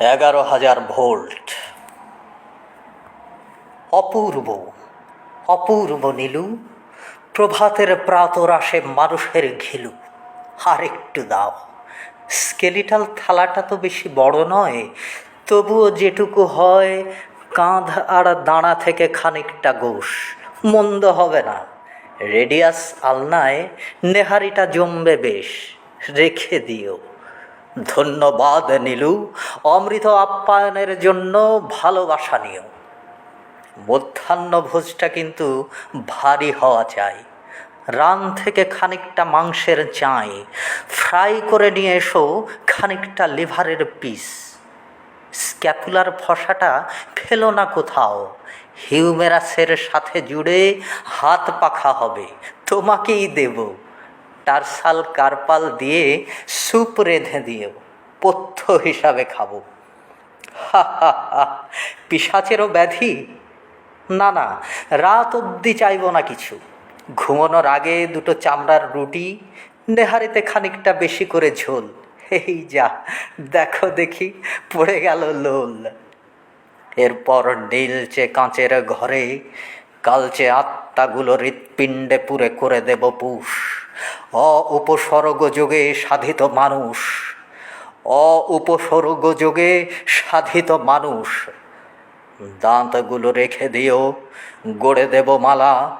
এগারো হাজার ভোল্ট। অপূর্ব অপূর্ব নীলু। প্রভাতের প্রাতরাশে মানুষের ঘিলু। আর একটু দাও। স্কেলিটাল থালাটা তো বেশি বড় নয়। তবুও যেটুকু হয়, কাঁধ আর দাঁড়া থেকে খানিকটা গোস মন্দ হবে না। রেডিয়াস আলনায় নেহারিটা জমবে বেশ। রেখে দিও। ধন্যবাদ নীলু। অমৃত আপ্যায়নের জন্য ভালোবাসা নিও। মধ্যাহ্ন ভোজটা কিন্তু ভারী হওয়া চাই। রান থেকে খানিকটা মাংসের চাই। ফ্রাই করে নিয়ে এসো খানিকটা লিভারের পিস। স্ক্যাপুলার ফসাটা ফেলো না কোথাও। হিউমেরাসের সাথে জুড়ে হাত পাখা হবে। তোমাকেই দেব। টারসাল কারপাল দিয়ে স্যুপ রেঁধে দিও পথ্য হিসাবে খাব। পিসাচেরও ব্যাধি? না না, রাত অবধি চাইব না কিছু। ঘুমানোর আগে দুটো চামড়ার রুটি, নেহারিতে খানিকটা বেশি করে ঝোল। এই যা, দেখো দেখি, পড়ে গেল লোল। এরপর নীলচে কাঁচের ঘরে, কালচে আত্মাগুলো হৃৎপিণ্ডে পুরে করে দেব পুষ। অ উপসর্গ যোগে সাধিত মানুষ। অ উপসর্গ যোগে সাধিত মানুষ। দাঁতগুলো রেখে দিও, গড়ে দেব মালা।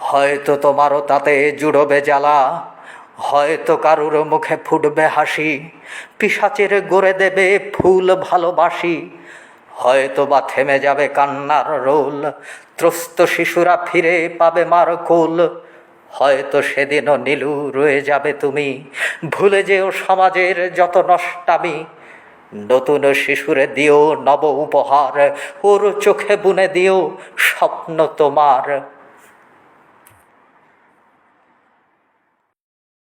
হয়তো তোমারও তাতে জুড়বে জ্বালা। হয়তো কারুর মুখে ফুটবে হাসি। পিসাচের গড়ে দেবে ফুল ভালোবাসি। হয়তো বা থেমে যাবে কান্নার রোল। ত্রস্ত শিশুরা ফিরে পাবে মার কোল হয়তো সেদিনও নীলু রয়ে যাবে তুমি। ভুলে যেও সমাজের যত নষ্টামি। নতুন শিশুরে দিও নব উপহার, ওর চোখে বুনে দিও স্বপ্ন তোমার।